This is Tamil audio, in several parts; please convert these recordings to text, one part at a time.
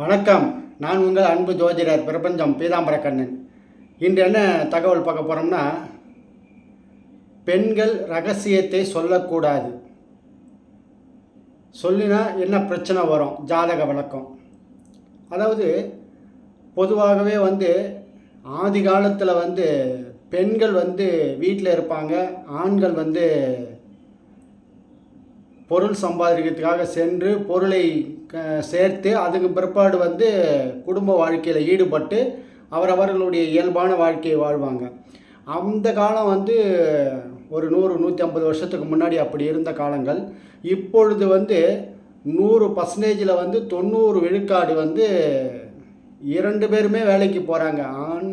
வணக்கம். நான் உங்கள் அன்பு ஜோதிடர் பிரபஞ்சம் பீதாம்பரக்கண்ணன் இன்று என்ன தகவல் பார்க்க போகிறோம்னா பெண்கள் ரகசியத்தை சொல்லக்கூடாது. சொல்லினா என்ன பிரச்சனை வரும்? ஜாதக வழக்கம். அதாவது பொதுவாகவே வந்து ஆதி காலத்தில் வந்து பெண்கள் வந்து வீட்டில் இருப்பாங்க. ஆண்கள் வந்து பொருள் சம்பாதிக்கிறதுக்காக சென்று பொருளை சேர்த்து அதுக்கு பிற்பாடு வந்து குடும்ப வாழ்க்கையில் ஈடுபட்டு அவரவர்களுடைய இயல்பான வாழ்க்கையை வாழ்வாங்க. அந்த காலம் வந்து ஒரு நூறு நூற்றி ஐம்பது வருஷத்துக்கு முன்னாடி அப்படி இருந்த காலங்கள். இப்பொழுது வந்து நூறு பர்சன்டேஜில் வந்து தொண்ணூறு விழுக்காடு வந்து இரண்டு பேருமே வேலைக்கு போகிறாங்க ஆண்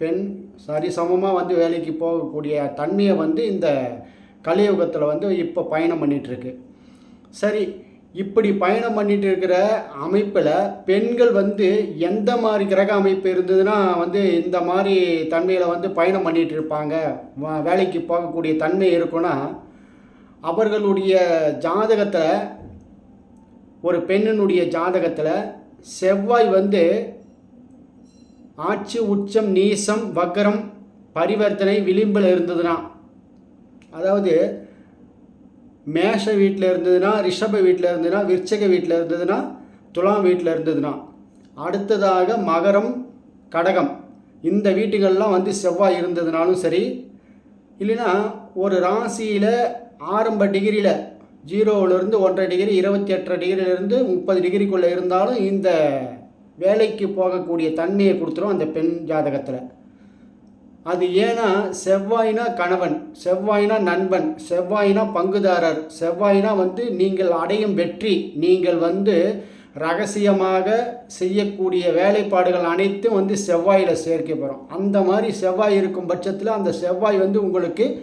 பெண் சரிசமமாக வந்து வேலைக்கு போகக்கூடிய தன்மையை வந்து இந்த கலியுகத்தில் வந்து இப்போ பயணம் பண்ணிகிட்ருக்கு சரி இப்படி பயணம் பண்ணிட்டு இருக்கிற அமைப்பில் பெண்கள் வந்து எந்த மாதிரி கிரக அமைப்பு இருந்ததுன்னா வந்து இந்த மாதிரி தன்மையில் வந்து பயணம் பண்ணிட்டு இருப்பாங்க. வ- வேலைக்கு போகக்கூடிய தன்மை இருக்குன்னா அவர்களுடைய ஜாதகத்தில் ஒரு பெண்ணினுடைய ஜாதகத்தில் செவ்வாய் வந்து ஆட்சி உச்சம் நீசம் வக்கரம் பரிவர்த்தனை விளிம்பில் இருந்ததுன்னா அதாவது மேஷ வீட்டில் இருந்ததுன்னா ரிஷப வீட்டில் இருந்ததுன்னா விருச்சக வீட்டில் இருந்ததுன்னா துலாம் வீட்டில் இருந்ததுன்னா. அடுத்ததாக மகரம் கடகம். இந்த வீட்டுகள்லாம் வந்து செவ்வாய் இருந்ததுனாலும் சரி இல்லைன்னா ஒரு ராசியில் ஆரம்ப டிகிரியில் ஜீரோவிலேருந்து ஒன்றரை டிகிரி இருபத்தி எட்டரை டிகிரியிலேருந்து முப்பது டிகிரிக்குள்ளே இருந்தாலும் இந்த வேலைக்கு போகக்கூடிய தன்மையை கொடுத்துரும் அந்த பெண் ஜாதகத்தில். அது ஏன்னா செவ்வாயினா கணவன் செவ்வாயினா நண்பன் செவ்வாய்னா பங்குதாரர் செவ்வாய்னா வந்து நீங்கள் அடையும் வெற்றி நீங்கள் வந்து ரகசியமாக செய்யக்கூடிய வேலைப்பாடுகள் அனைத்தும் வந்து செவ்வாயில் சேர்க்கப்படும். அந்த மாதிரி செவ்வாய் இருக்கும் பட்சத்தில் அந்த செவ்வாய் வந்து உங்களுக்கு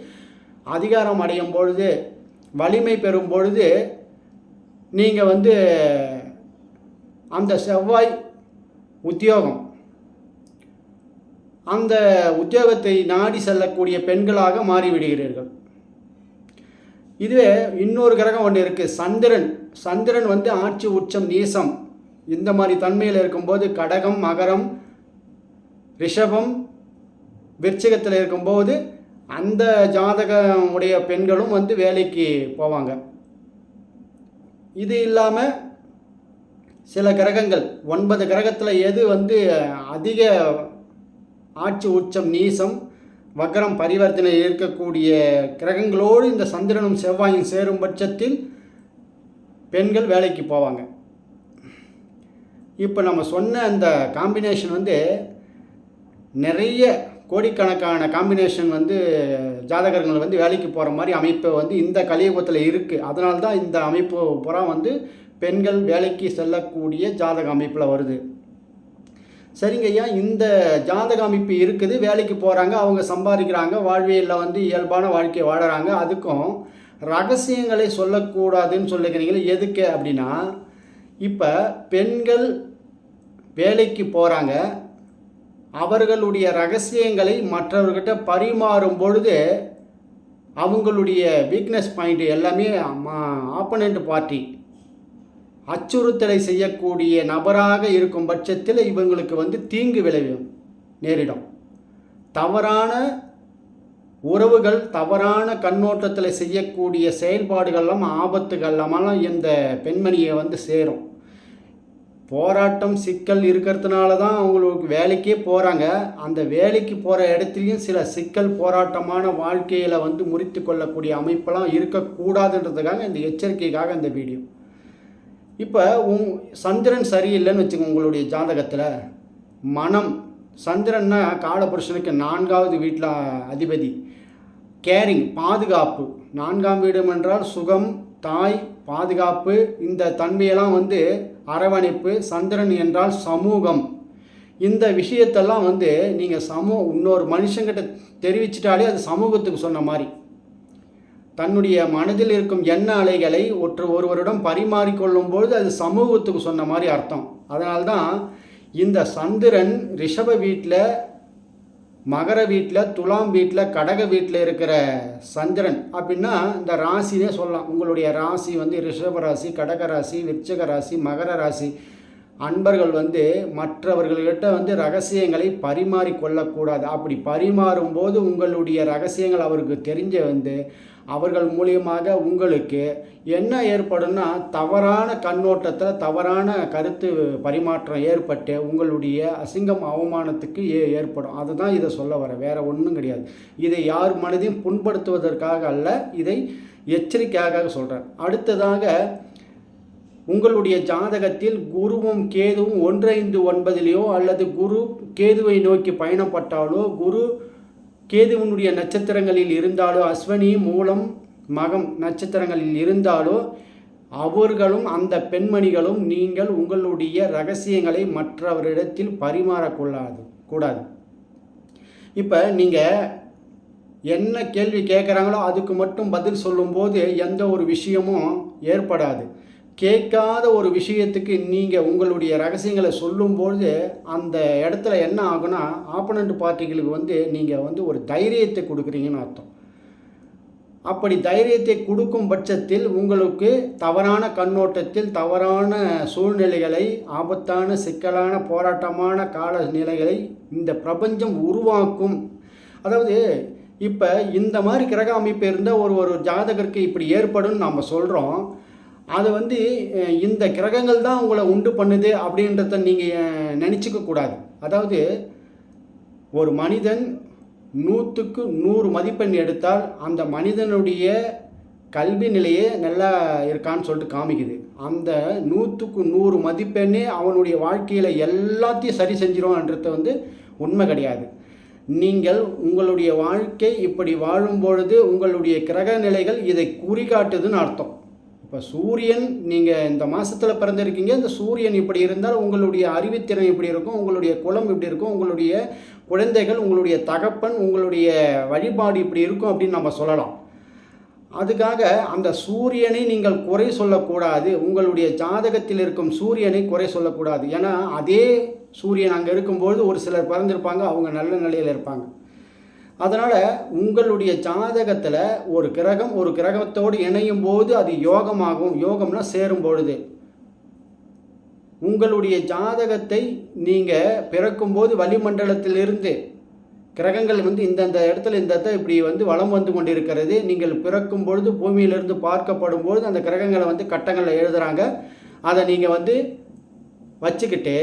அதிகாரம் அடையும் பொழுது வலிமை பெறும் பொழுது நீங்கள் வந்து அந்த செவ்வாய் உத்தியோகம் அந்த உத்தியோகத்தை நாடி செல்லக்கூடிய பெண்களாக மாறிவிடுகிறீர்கள். இதுவே இன்னொரு கிரகம் ஒன்று இருக்குது சந்திரன். சந்திரன் வந்து ஆட்சி உச்சம் நீசம். இந்த மாதிரி தன்மையில் இருக்கும்போது கடகம் மகரம் ரிஷபம் விருச்சிகத்தில் இருக்கும்போது அந்த ஜாதகம் உடைய பெண்களும் வந்து வேலைக்கு போவாங்க. இது இல்லாமல் சில கிரகங்கள் ஒன்பது கிரகத்தில் எது வந்து அதிக ஆட்சி உச்சம் நீசம் வக்ரம் பரிவர்த்தனை இருக்கக்கூடிய கிரகங்களோடு இந்த சந்திரனும் செவ்வாயும் சேரும் பட்சத்தில் பெண்கள் வேலைக்கு போவாங்க. இப்போ நம்ம சொன்ன அந்த காம்பினேஷன் வந்து நிறைய கோடிக்கணக்கான காம்பினேஷன் வந்து ஜாதகர்கள் வந்து வேலைக்கு போகிற மாதிரி அமைப்பு வந்து இந்த கலியுகத்தில் இருக்குது அதனால தான் இந்த அமைப்பு புறா வந்து பெண்கள் வேலைக்கு செல்லக்கூடிய ஜாதக அமைப்பில் வருது. சரிங்க ஐயா இந்த ஜாதக அமைப்பு இருக்குது வேலைக்கு போகிறாங்க அவங்க சம்பாதிக்கிறாங்க வாழ்வியலில் வந்து இயல்பான வாழ்க்கையை வாழறாங்க அதுக்கும் ரகசியங்களை சொல்லக்கூடாதுன்னு சொல்லிக்கிறீங்களே எதுக்கு அப்படின்னா இப்போ பெண்கள் வேலைக்கு போகிறாங்க அவர்களுடைய ரகசியங்களை மற்றவர்கிட்ட பரிமாறும் பொழுது அவங்களுடைய வீக்னஸ் பாயிண்ட் எல்லாமே ஆப்பனண்ட் பார்ட்டி அச்சுறுத்தலை செய்யக்கூடிய நபராக இருக்கும் பட்சத்தில் இவங்களுக்கு வந்து தீங்கு விளைவும் நேரிடும். தவறான உறவுகள் தவறான கண்ணோட்டத்தில் செய்யக்கூடிய செயல்பாடுகள்லாம் ஆபத்துகள்லாமெல்லாம் இந்த பெண்மணியை வந்து சேரும். போராட்டம் சிக்கல் இருக்கிறதுனால தான் அவங்களுக்கு வேலைக்கே போகிறாங்க அந்த வேலைக்கு போகிற இடத்துலையும் சில சிக்கல் போராட்டமான வாழ்க்கையில் வந்து முறித்து கொள்ளக்கூடிய அமைப்பெல்லாம் இருக்கக்கூடாதுன்றதுக்காக இந்த எச்சரிக்கைக்காக இந்த வீடியோ. இப்போ உங் சந்திரன் சரியில்லைன்னு வச்சுக்கோங்க உங்களுடைய ஜாதகத்தில். மனம். சந்திரன்னா காலபுருஷனுக்கு நான்காவது வீட்டில் அதிபதி. கேரிங் பாதுகாப்பு. நான்காம் வீடும் என்றால் சுகம் தாய் பாதுகாப்பு. இந்த தன்மையெல்லாம் வந்து அரவணைப்பு சந்திரன் என்றால் சமூகம். இந்த விஷயத்தெல்லாம் வந்து நீங்கள் சமூ இன்னொரு மனுஷங்கிட்ட தெரிவிச்சிட்டாலே அது சமூகத்துக்கு சொன்ன மாதிரி. தன்னுடைய மனதில் இருக்கும் எண்ண அலைகளை ஒற்று ஒருவரிடம் பரிமாறிக்கொள்ளும் பொழுது அது சமூகத்துக்கு சொன்ன மாதிரி அர்த்தம். அதனால்தான் இந்த சந்திரன் ரிஷப வீட்டில் மகர வீட்டில் துலாம் வீட்டில் கடக வீட்டில் இருக்கிற சந்திரன் அப்படின்னா இந்த ராசினே சொல்லலாம். உங்களுடைய ராசி வந்து ரிஷப ராசி கடக ராசி விருச்சக ராசி மகர ராசி அன்பர்கள் வந்து மற்றவர்கள்கிட்ட வந்து ரகசியங்களை பரிமாறிக்கொள்ளக்கூடாது. அப்படி பரிமாறும்போது உங்களுடைய ரகசியங்கள் அவருக்கு தெரிஞ்ச வந்து அவர்கள் மூலியமாக உங்களுக்கு என்ன ஏற்படும்னா தவறான கண்ணோட்டத்தில் தவறான கருத்து பரிமாற்றம் ஏற்பட்டு உங்களுடைய அசிங்கம் அவமானத்துக்கு ஏ ஏற்படும். அதுதான் இதை சொல்ல வர வேற ஒன்றும் கிடையாது. இதை யார் மனதையும் புண்படுத்துவதற்காக அல்ல இதை எச்சரிக்கையாக சொல்கிறேன் அடுத்ததாக உங்களுடைய ஜாதகத்தில் குருவும் கேதுவும் ஒன்றைந்து ஒன்பதிலேயோ அல்லது குரு கேதுவை நோக்கி பயணப்பட்டாலோ குரு கேதுவனுடைய நட்சத்திரங்களில் இருந்தாலோ அஸ்வனி மூலம் மகம் நட்சத்திரங்களில் இருந்தாலோ அவர்களும் அந்த பெண்மணிகளும் நீங்கள் உங்களுடைய ரகசியங்களை மற்றவரிடத்தில் பரிமாறக்கொள்ளாது கூடாது. இப்போ நீங்கள் என்ன கேள்வி கேட்குறாங்களோ அதுக்கு மட்டும் பதில் சொல்லும்போது எந்த ஒரு விஷயமும் ஏற்படாது. கேட்காத ஒரு விஷயத்துக்கு நீங்கள் உங்களுடைய ரகசியங்களை சொல்லும்பொழுது அந்த இடத்துல என்ன ஆகுனா ஆப்போனண்ட் பார்ட்டிகளுக்கு வந்து நீங்கள் வந்து ஒரு தைரியத்தை கொடுக்குறீங்கன்னு அர்த்தம். அப்படி தைரியத்தை கொடுக்கும் பட்சத்தில் உங்களுக்கு தவறான கண்ணோட்டத்தில் தவறான சூழ்நிலைகளை ஆபத்தான சிக்கலான போராட்டமான கால நிலைகளை இந்த பிரபஞ்சம் உருவாக்கும். அதாவது இப்போ இந்த மாதிரி கிரக அமைப்பு இருந்தால் ஒரு ஒரு ஜாதகருக்கு இப்படி ஏற்படும் நம்ம சொல்கிறோம் அது வந்து இந்த கிரகங்கள் தான் உங்களை உண்டு பண்ணுது அப்படின்றத நீங்கள் நினச்சிக்க கூடாது. அதாவது ஒரு மனிதன் நூற்றுக்கு நூறு மதிப்பெண் எடுத்தால் அந்த மனிதனுடைய கல்வி நிலையே நல்லா இருக்கான்னு சொல்லிட்டு காமிக்குது. அந்த நூற்றுக்கு நூறு மதிப்பெண்ணே அவனுடைய வாழ்க்கையில் எல்லாத்தையும் சரி செஞ்சிரும்ன்றத வந்து உண்மை கிடையாது. நீங்கள் உங்களுடைய வாழ்க்கை இப்படி வாழும் பொழுது உங்களுடைய கிரக நிலைகள் இதை குறிகாட்டுதுன்னு அர்த்தம். இப்போ சூரியன் நீங்கள் இந்த மாதத்தில் பிறந்திருக்கீங்க இந்த சூரியன் இப்படி இருந்தால் உங்களுடைய அறிவுத்திறன் இப்படி இருக்கும் உங்களுடைய குலம் இப்படி இருக்கும் உங்களுடைய குழந்தைகள் உங்களுடைய தகப்பன் உங்களுடைய வழிபாடு இப்படி இருக்கும் அப்படின்னு நம்ம சொல்லலாம். அதுக்காக அந்த சூரியனை நீங்கள் குறை சொல்லக்கூடாது. உங்களுடைய ஜாதகத்தில் இருக்கும் சூரியனை குறை சொல்லக்கூடாது. ஏன்னா அதே சூரியன் அங்கே இருக்கும்போது ஒரு சிலர் பிறந்திருப்பாங்க அவங்க நல்ல நிலையில் இருப்பாங்க. அதனால் உங்களுடைய ஜாதகத்தில் ஒரு கிரகம் ஒரு கிரகத்தோடு இணையும் போது அது யோகமாகும். யோகம்னா சேரும் பொழுது. உங்களுடைய ஜாதகத்தை நீங்கள் பிறக்கும்போது வளிமண்டலத்திலிருந்து கிரகங்கள் வந்து இந்தந்த இடத்துல இந்த இப்படி வந்து வலம் வந்து கொண்டிருக்கிறது. நீங்கள் பிறக்கும் பொழுது பூமியிலிருந்து பார்க்கப்படும் பொழுது அந்த கிரகங்களை வந்து கட்டங்களில் எழுதுகிறாங்க அதை நீங்கள் வந்து வச்சுக்கிட்டு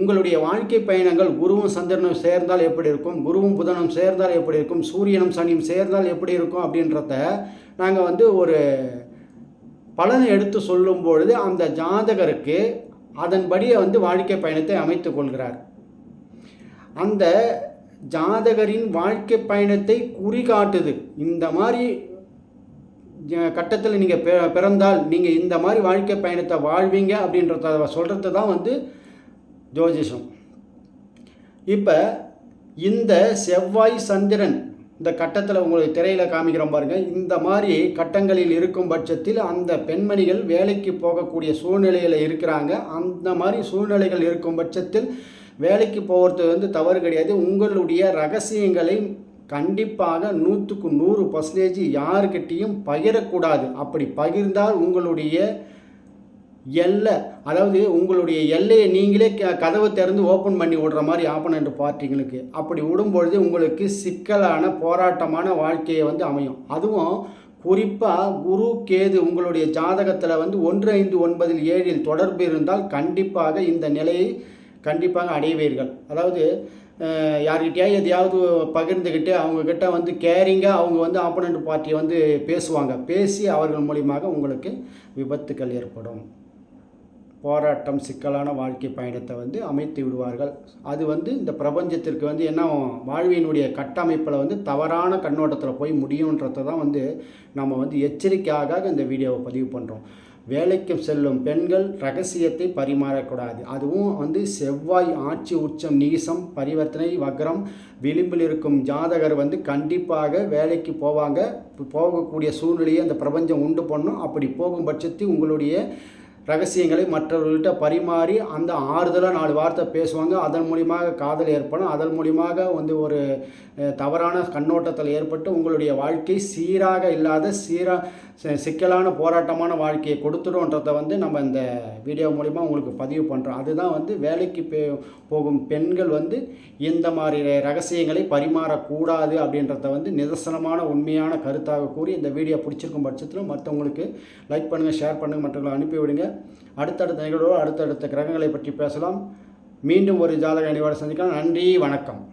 உங்களுடைய வாழ்க்கை பயணங்கள் குருவும் சந்திரனும் சேர்ந்தால் எப்படி இருக்கும்? குருவும் புதனும் சேர்ந்தால் எப்படி இருக்கும்? சூரியனும் சனியும் சேர்ந்தால் எப்படி இருக்கும்? அப்படின்றத நாங்கள் வந்து ஒரு பலனை எடுத்து சொல்லும் பொழுது அந்த ஜாதகருக்கு அதன்படியே வந்து வாழ்க்கை பயணத்தை அமைத்து கொள்கிறார். அந்த ஜாதகரின் வாழ்க்கை பயணத்தை குறிகாட்டுது. இந்த மாதிரி கட்டத்தில் நீங்கள் பிறந்தால் நீங்கள் இந்த மாதிரி வாழ்க்கை பயணத்தை வாழ்வீங்க அப்படின்றத சொல்கிறது தான் வந்து ஜோதிஷம். இப்போ இந்த செவ்வாய் சந்திரன் இந்த கட்டத்தில் உங்களுக்கு திரையில் காமிக்கிறோம் பாருங்கள் இந்த மாதிரி கட்டங்களில் இருக்கும் பட்சத்தில் அந்த பெண்மணிகள் வேலைக்கு போகக்கூடிய சூழ்நிலையில் இருக்கிறாங்க. அந்த மாதிரி சூழ்நிலைகள் இருக்கும் பட்சத்தில் வேலைக்கு போகிறது வந்து தவறு கிடையாது. உங்களுடைய ரகசியங்களை கண்டிப்பாக நூற்றுக்கு நூறு பர்சன்டேஜ் யாருக்கிட்டேயும் பகிரக்கூடாது. அப்படி பகிர்ந்தால் உங்களுடைய எல்லை. அதாவது உங்களுடைய எல்லையை நீங்களே க- கதவை திறந்து ஓப்பன் பண்ணி விடுற மாதிரி ஆப்பனண்ட் பார்ட்டிங்களுக்கு அப்படி விடும்பொழுது உங்களுக்கு சிக்கலான போராட்டமான வாழ்க்கையை வந்து அமையும். அதுவும் குறிப்பாக குரு கேது உங்களுடைய ஜாதகத்தில் வந்து ஒன்று ஐந்து ஒன்பதில் ஏழில் தொடர்பு இருந்தால் கண்டிப்பாக இந்த நிலையை கண்டிப்பாக அடைவீர்கள். அதாவது யார்கிட்டயா எதையாவது பகிர்ந்துக்கிட்டு அவங்கக்கிட்ட வந்து கேரிங்காக அவங்க வந்து ஆப்போனண்ட் பார்ட்டியை வந்து பேசுவாங்க. பேசி அவர்கள் மூலியமாக உங்களுக்கு விபத்துக்கள் ஏற்படும். போராட்டம் சிக்கலான வாழ்க்கை பயணத்தை வந்து அமைத்து விடுவார்கள். அது வந்து இந்த பிரபஞ்சத்திற்கு வந்து என்ன வாழ்வியினுடைய கட்டமைப்பில் வந்து தவறான கண்ணோட்டத்தில் போய் முடியுன்றதை தான் வந்து நம்ம வந்து எச்சரிக்கையாக இந்த வீடியோவை பதிவு பண்ணுறோம் வேலைக்கு செல்லும் பெண்கள் ரகசியத்தை பரிமாறக்கூடாது. அதுவும் வந்து செவ்வாய் ஆட்சி உச்சம் நீசம் பரிவர்த்தனை வக்ரம் விளிம்பில் இருக்கும் ஜாதகர் வந்து கண்டிப்பாக வேலைக்கு போவாங்க. போகக்கூடிய சூழ்நிலையை அந்த பிரபஞ்சம் உண்டு பண்ணும். அப்படி போகும் பட்சத்தில் உங்களுடைய ரகசியங்களை மற்றவர்கள்ட்ட பரிமாறி அந்த ஆறுதலாக நாலு வார்த்தை பேசுவாங்க. அதன் மூலியமாக காதல் ஏற்படும். அதன் மூலியமாக வந்து ஒரு தவறான கண்ணோட்டத்தில் ஏற்பட்டு உங்களுடைய வாழ்க்கை சீராக இல்லாத சீரா சிக்கலான போராட்டமான வாழ்க்கையை கொடுத்துடும்ன்றதை வந்து நம்ம இந்த வீடியோ மூலிமா உங்களுக்கு பதிவு பண்ணுறோம் அதுதான் வந்து வேலைக்கு போகும் பெண்கள் வந்து இந்த மாதிரி ரகசியங்களை பரிமாறக்கூடாது அப்படின்றத வந்து நிதர்சனமான உண்மையான கருத்தாக கூறி இந்த வீடியோ பிடிச்சிருக்கும் பட்சத்தில் மற்றவங்களுக்கு லைக் பண்ணுங்கள் ஷேர் பண்ணுங்கள் மற்றவங்களை அனுப்பிவிடுங்க அடுத்தடுத்த நிகழ்வோடு அடுத்தடுத்த கிரகங்களை பற்றி பேசலாம். மீண்டும் ஒரு ஜாதக அணிவோடு சந்திக்கலாம். நன்றி வணக்கம்.